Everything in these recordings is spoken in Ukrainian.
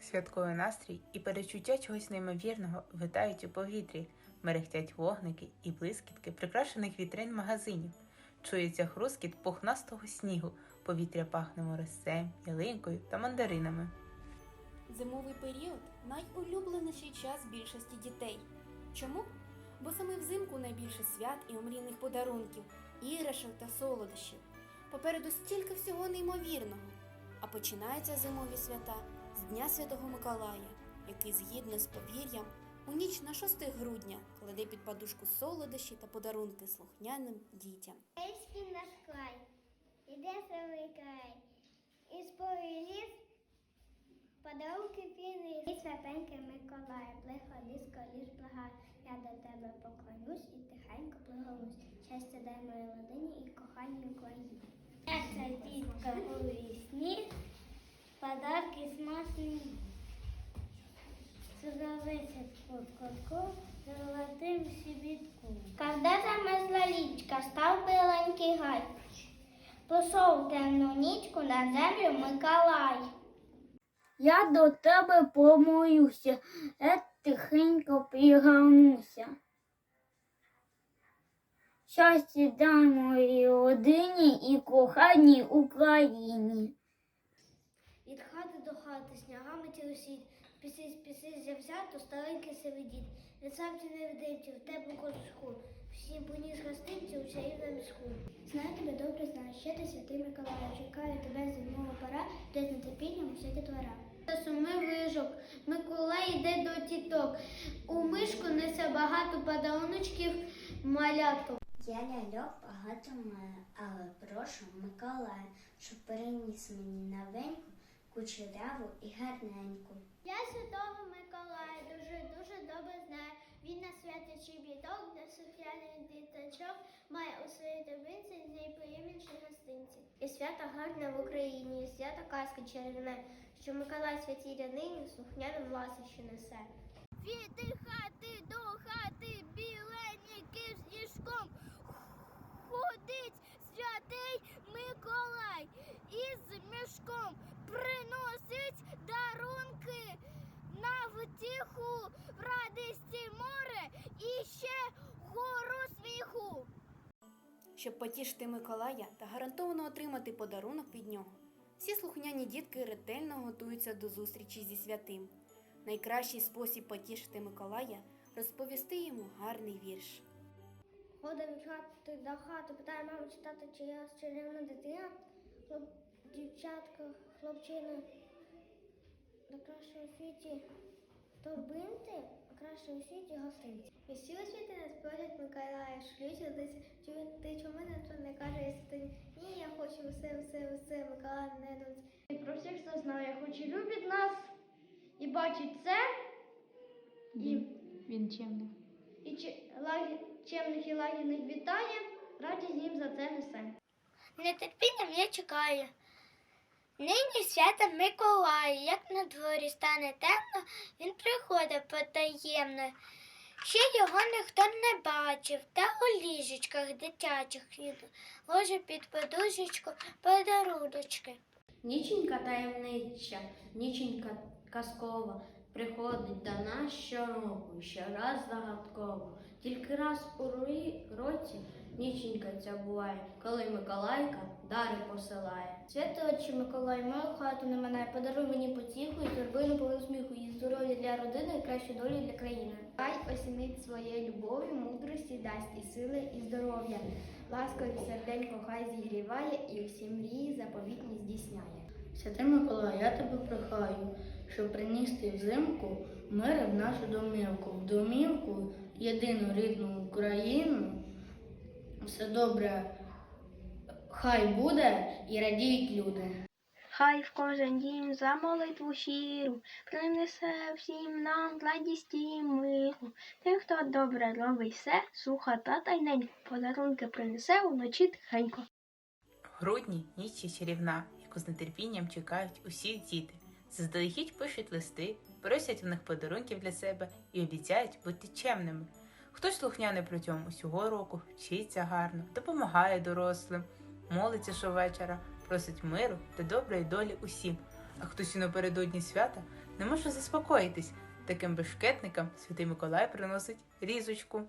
Святковий настрій і перечуття чогось неймовірного витають у повітрі, мерехтять вогники і блискітки прикрашених вітрин магазинів. Чується хрускіт пухнастого снігу, повітря пахне морозцем, ялинкою та мандаринами. Зимовий період найулюбленіший час більшості дітей. Чому? Бо саме взимку найбільше свят і омрійних подарунків, іграшок та солодощів. Попереду стільки всього неймовірного. А починаються зимові свята з Дня Святого Миколая, який згідно з повір'ям у ніч на 6 грудня кладе під подушку солодощі та подарунки слухняним дітям. Ейський наш край, іде самий край, із пори ліс, подарунки приніс. І святенький Миколай, приходи скоріш благай, я до тебе поклонюсь і тихенько благовусь. Щастя дай моїй родині і коханій Україні. Ця дітка у вісні, смачні, Сузовися под золотим щебітку. Когда замерзла лічка, став биленький гай. Пішов темну нічку на землю Миколай. Я до тебе помоюся, я тихенько пригорнуся. Щастя дай моїй родині і коханій Україні. Від хати до хати снягами тілосіть, піси з піси завзято, старенький сивидіт. Від самці невидимці, в теплу кожушку, всім поніс гостинці у чарівному мішку. Знаю тебе добре, знаю, ще ти святий Миколаю, чекаю тебе зимова пора, де з нетерпінням уся дітвора. Суми вижок, Миколай йде до тіток, у мишку несе багато подаруночків маляток. Я ляльок багато маю, але прошу Миколая, щоб переніс мені новеньку, кучеряву і гарненьку. Я святого Миколая дуже дуже добре знаю. Він на святі чібіток, де сухляний діточок має у своїй тобинці найприємніші гостинці. І свято гарне в Україні, і свято казка чарівне, що Миколай святій рянині слухняним ласощі несе. Від хати до хати біленький сніжком ходить святий Миколай із мішком приносить дарунки на втіху в радості море і ще гору сміху. Щоб потішити Миколая та гарантовано отримати подарунок від нього. Всі слухняні дітки ретельно готуються до зустрічі зі святим. Найкращий спосіб потішити Миколая розповісти йому гарний вірш. Ходимо від хати до хати, питає маму чи тата, чи я чарівна дитина. Дівчатка, хлопчина на кращому світі торбинці, а краще у світі гостинці. І всі у світі нас просять Миколая. Чи ти чому на то не каже, якщо ти ні, я хочу усе, усе, усе, Миколай не донці. І про всіх, хто знає, хоч і любить нас, і бачить це, і, Він чемний. і чи- лагі, чемних і лагідних вітає, радість їм за це несе. Нетерпінням я чекаю. Нині свято Миколая, як на дворі стане темно, він приходить потаємно. Ще його ніхто не бачив, та у ліжечках дитячих він ложе під подушечку подаруночки. Ніченька таємнича, ніченька казкова, приходить до нас щороку, щораз загадково. Тільки раз у році ніченька ця буває, коли Миколайка дари посилає. Святочі Миколай, мою хату не минає, подаруй мені потіху і торбину повну сміху, і здоров'я для родини, і кращу долю для країни. Хай осінить своєю любов'ю, мудрості дасть і сили, і здоров'я. Ласкові серденько хай зігріває і всі мрії заповітні здійсняє. Святий Миколай, я тебе прохаю, щоб приніс ти взимку мир в нашу домівку, в домівку, єдину рідну Україну. Все добре, хай буде і радіють люди. Хай в кожен дім за молитву щиру принесе всім нам радість і миру. Тим, хто добре робить все, суха та тайненько, подарунки принесе вночі тихенько. Грудні ніч чарівна, яку з нетерпінням чекають усі діти. Заздалегідь пишуть листи, просять в них подарунків для себе і обіцяють бути чемними. Хтось слухняний протягом усього року, вчиться гарно, допомагає дорослим, молиться щовечора, просить миру та доброї долі усім. А хтось і напередодні свята не може заспокоїтись. Таким бешкетникам святий Миколай приносить різочку.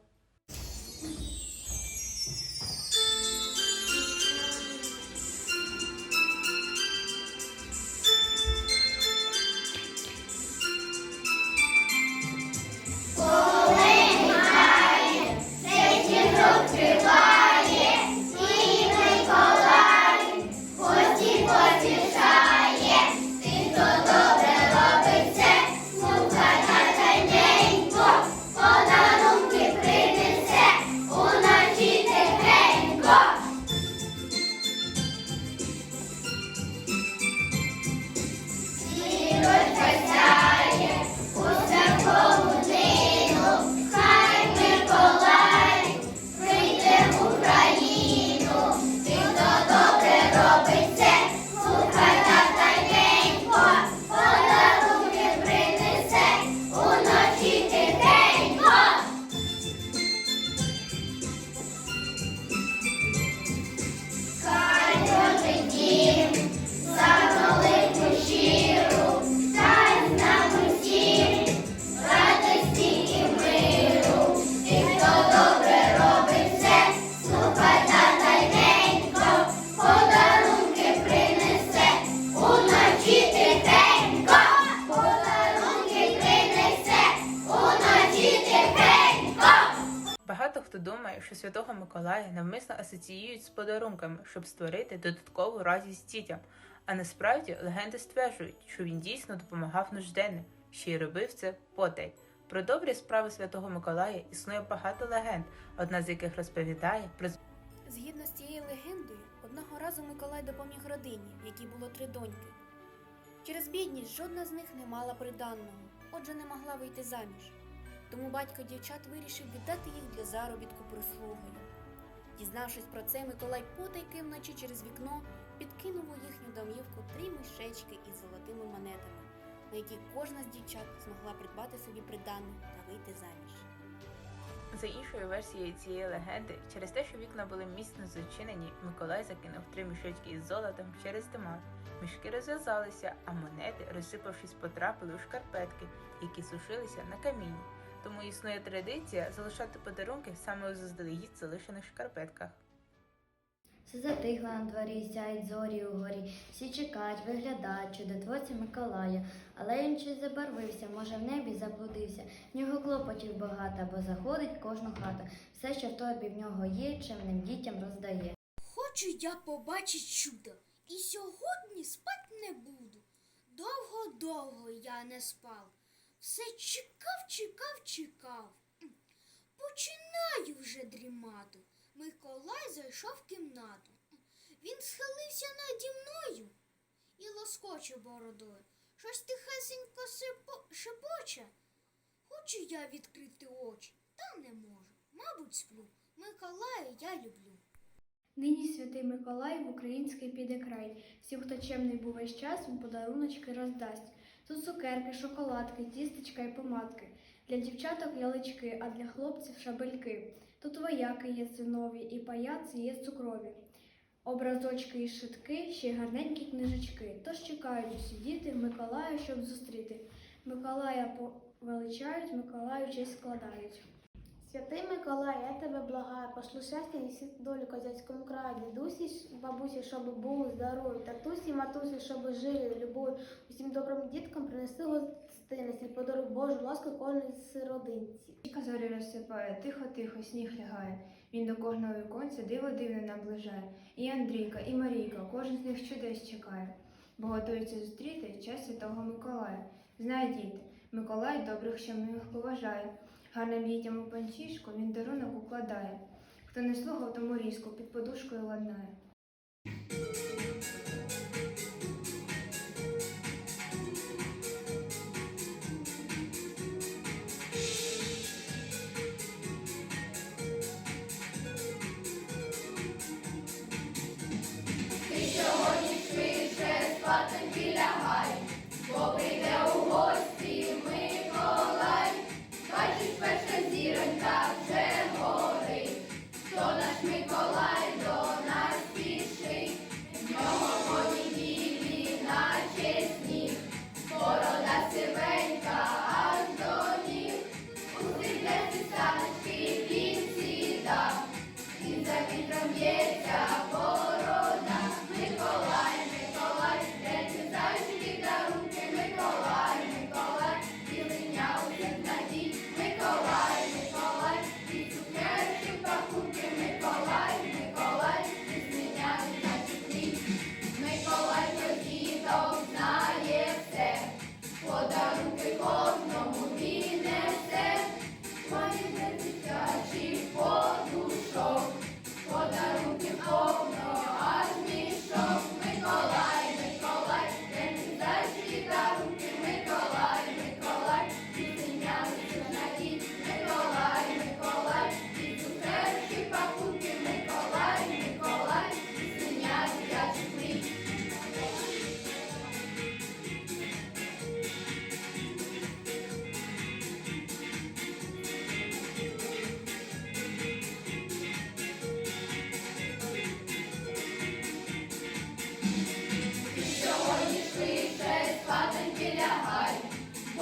Хто думає, що Святого Миколая навмисно асоціюють з подарунками, щоб створити додаткову радість дітям. А насправді легенди стверджують, що він дійсно допомагав нужденним, ще й робив це потай. Про добрі справи Святого Миколая існує багато легенд, одна з яких розповідає про Згідно з цією легендою, одного разу Миколай допоміг родині, в якій було три доньки. Через бідність жодна з них не мала приданного, отже, не могла вийти заміж. Тому батько дівчат вирішив віддати їх для заробітку прислугою. Дізнавшись про це, Миколай потайки вночі через вікно підкинув у їхню домівку три мішечки із золотими монетами, на які кожна з дівчат змогла придбати собі приданне та вийти заміж. За іншою версією цієї легенди, через те, що вікна були міцно зачинені, Миколай закинув три мішечки із золотом через димар. Мішки розв'язалися, а монети, розсипавшись, потрапили у шкарпетки, які сушилися на камінні. Тому існує традиція залишати подарунки саме у заздалегідь залишених шкарпетках. Все затихло на дворі, сяють зорі угорі, всі чекають, виглядають чудотворця Миколая, але він щось забарвився, може в небі заблудився. В нього клопотів багато, бо заходить кожну хату. Все, що в тобі в нього є, чимним дітям роздає. Хочу я побачить чудо, і сьогодні спать не буду. Довго-довго я не спав. Все чекав, чекав, чекав. Починаю вже дрімати. Миколай зайшов в кімнату. Він схилився наді мною і лоскоче бородою. Щось тихесенько шепоче. Хочу я відкрити очі, та не можу. Мабуть, сплю. Миколая я люблю. Нині святий Миколай в український піде край. Всім, хто чемний був весь час, він подаруночки роздасть. Тут цукерки, шоколадки, тістечка і помадки. Для дівчаток лялечки, а для хлопців шабельки. Тут вояки є синові, і паяці є цукрові. Образочки і шитки, ще й гарненькі книжечки. Тож чекають усі діти Миколая, щоб зустріти. Миколая повеличають, Миколаю честь складають. Святий Миколай, я тебе благаю, пошли щастя і долю козацькому краю, дідусі, бабусі, щоб були здорові, татусі, матусі, щоб жили любові, усім добрим діткам принеси гостинність і подаруй Божу ласку кожній сиродинці. Річка зорі розсипає, тихо-тихо сніг лягає. Він до кожного віконця диво дивне наближає. І Андрійка, і Марійка, кожен з них чудес чекає, бо готується зустріти час Святого Миколая. Знає діти, Миколай добрих щемних поважає. Гарним дітям у панчішку він дарунок укладає. Хто не слухав, тому різко під подушкою ладнає.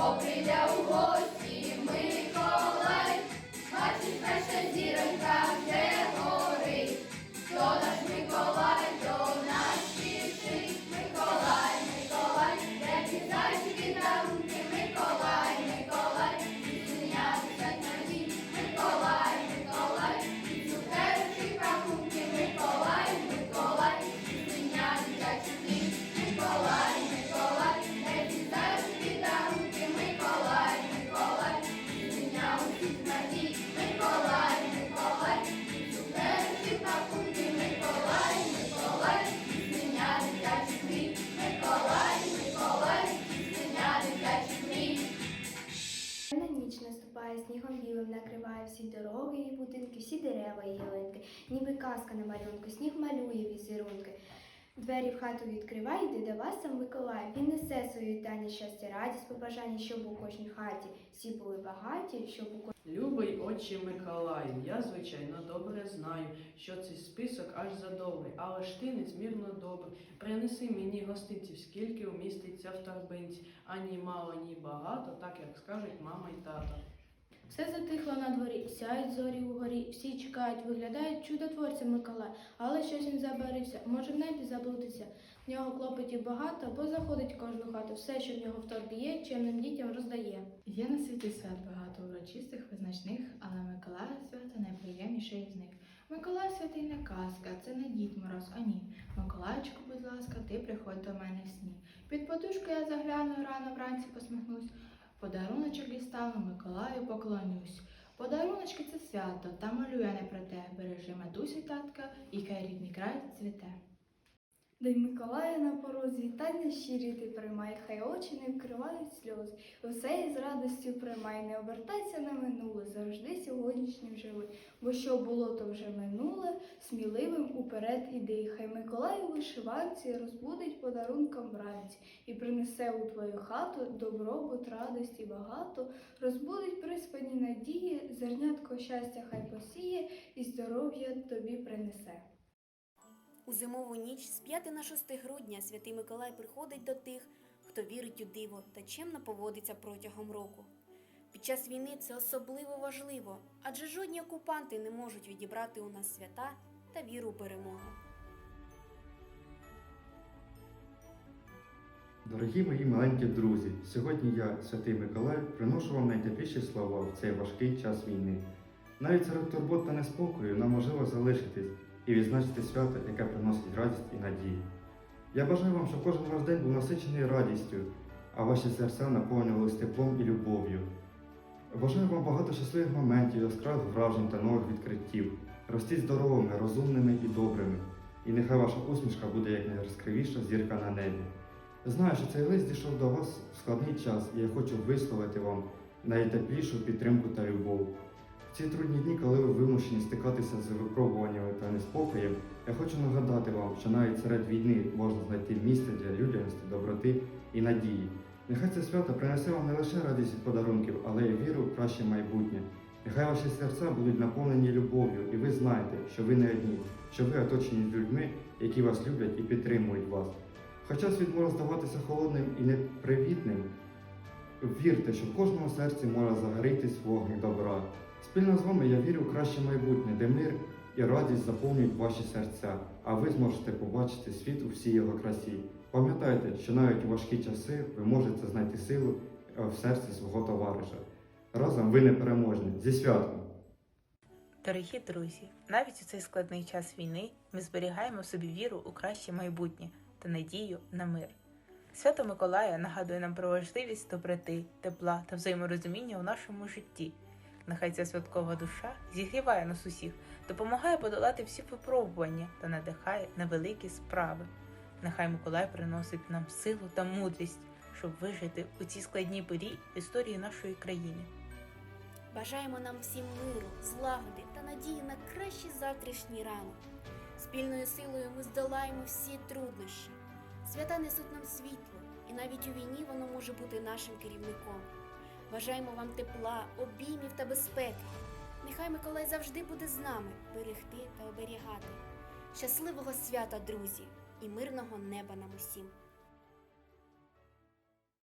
We'll be Opinion. Ніби казка на малюнку, сніг малює візерунки. Двері в хату відкриває, йде до вас сам Миколай. Він несе свої вітання, щастя, радість, побажання, щоб у кожній хаті всі були багаті, щоб у кожній Любий отче Миколаю, я звичайно добре знаю, що цей список аж задовгий, але ж ти незмірно добрий. Принеси мені гостинців, скільки вміститься в торбинці, ані мало, ні багато, так як скажуть мама й тато. Все затихло на дворі, сяють зорі угорі, всі чекають, виглядають чудотворця Миколай, але щось він забарився, може в небі заблудиться. В нього клопотів багато, бо заходить в кожну хату, все, що в нього в торбі є, чемним дітям роздає. Є на світі свят багато урочистих, визначних, але Миколая свята найприємніший із них. Миколай святий не казка, це не дід мороз, а ні. Миколайчику, будь ласка, ти приходь до мене в сні. Під подушку я загляну, рано вранці посміхнусь. Подаруночок дістану, Миколаю поклонюсь. Подаруночки це свято, та малює не про те. Бережи матусі татка, і хай рідний край цвіте. День Миколая на порозі, вітання щирі ти приймай, хай очі не вкривають сльози. Усе із радістю приймай, не обертайся на минуле, завжди сьогоднішнім живи. Бо що було, то вже минуле, сміливим уперед іди. Хай Миколай у вишиванці розбудить подарунком вранці і принесе у твою хату добробут, радості багато, розбудить приспані надії, зернятко щастя хай посіє і здоров'я тобі принесе. У зимову ніч з 5 на 6 грудня святий Миколай приходить до тих, хто вірить у диво та чемно поводиться протягом року. Під час війни це особливо важливо, адже жодні окупанти не можуть відібрати у нас свята та віру у перемогу. Дорогі мої маленькі друзі, сьогодні я, святий Миколай, приношу вам найтепліші слова в цей важкий час війни. Навіть серед турбот та неспокою нам можливо залишитись і відзначити свято, яке приносить радість і надію. Я бажаю вам, щоб кожен ваш день був насичений радістю, а ваші серця наповнювалися теплом і любов'ю. Бажаю вам багато щасливих моментів, яскравих вражень та нових відкриттів. Ростіть здоровими, розумними і добрими. І нехай ваша усмішка буде як найяскравіша зірка на небі. Знаю, що цей лист дійшов до вас в складний час, і я хочу висловити вам найтеплішу підтримку та любов. В ці трудні дні, коли ви вимушені стикатися з випробуваннями та неспокоєм, я хочу нагадати вам, що навіть серед війни можна знайти місце для людяності, доброти і надії. Нехай це свято принесе вам не лише радість від подарунків, але й віру в краще майбутнє. Нехай ваші серця будуть наповнені любов'ю, і ви знаєте, що ви не одні, що ви оточені людьми, які вас люблять і підтримують вас. Хоча світ може здаватися холодним і непривітним, вірте, що в кожному серці може загорітись вогник добра. Спільно з вами я вірю в краще майбутнє, де мир і радість заповнюють ваші серця, а ви зможете побачити світ у всій його красі. Пам'ятайте, що навіть у важкі часи ви можете знайти силу е, в серці свого товариша. Разом ви непереможні. Зі святом! Дорогі друзі, навіть у цей складний час війни ми зберігаємо в собі віру у краще майбутнє та надію на мир. Свято Миколая нагадує нам про важливість доброти, тепла та взаєморозуміння у нашому житті. Нехай ця святкова душа зігріває нас усіх, допомагає подолати всі випробування та надихає на великі справи. Нехай Миколай приносить нам силу та мудрість, щоб вижити у цій складній порі історії нашої країни. Бажаємо нам всім миру, злагоди та надії на кращий завтрашній ранок. Спільною силою ми здолаємо всі труднощі. Свята несуть нам світло, і навіть у війні воно може бути нашим керівником. Бажаємо вам тепла, обіймів та безпеки. Нехай Миколай завжди буде з нами берегти та оберігати. Щасливого свята, друзі, і мирного неба нам усім!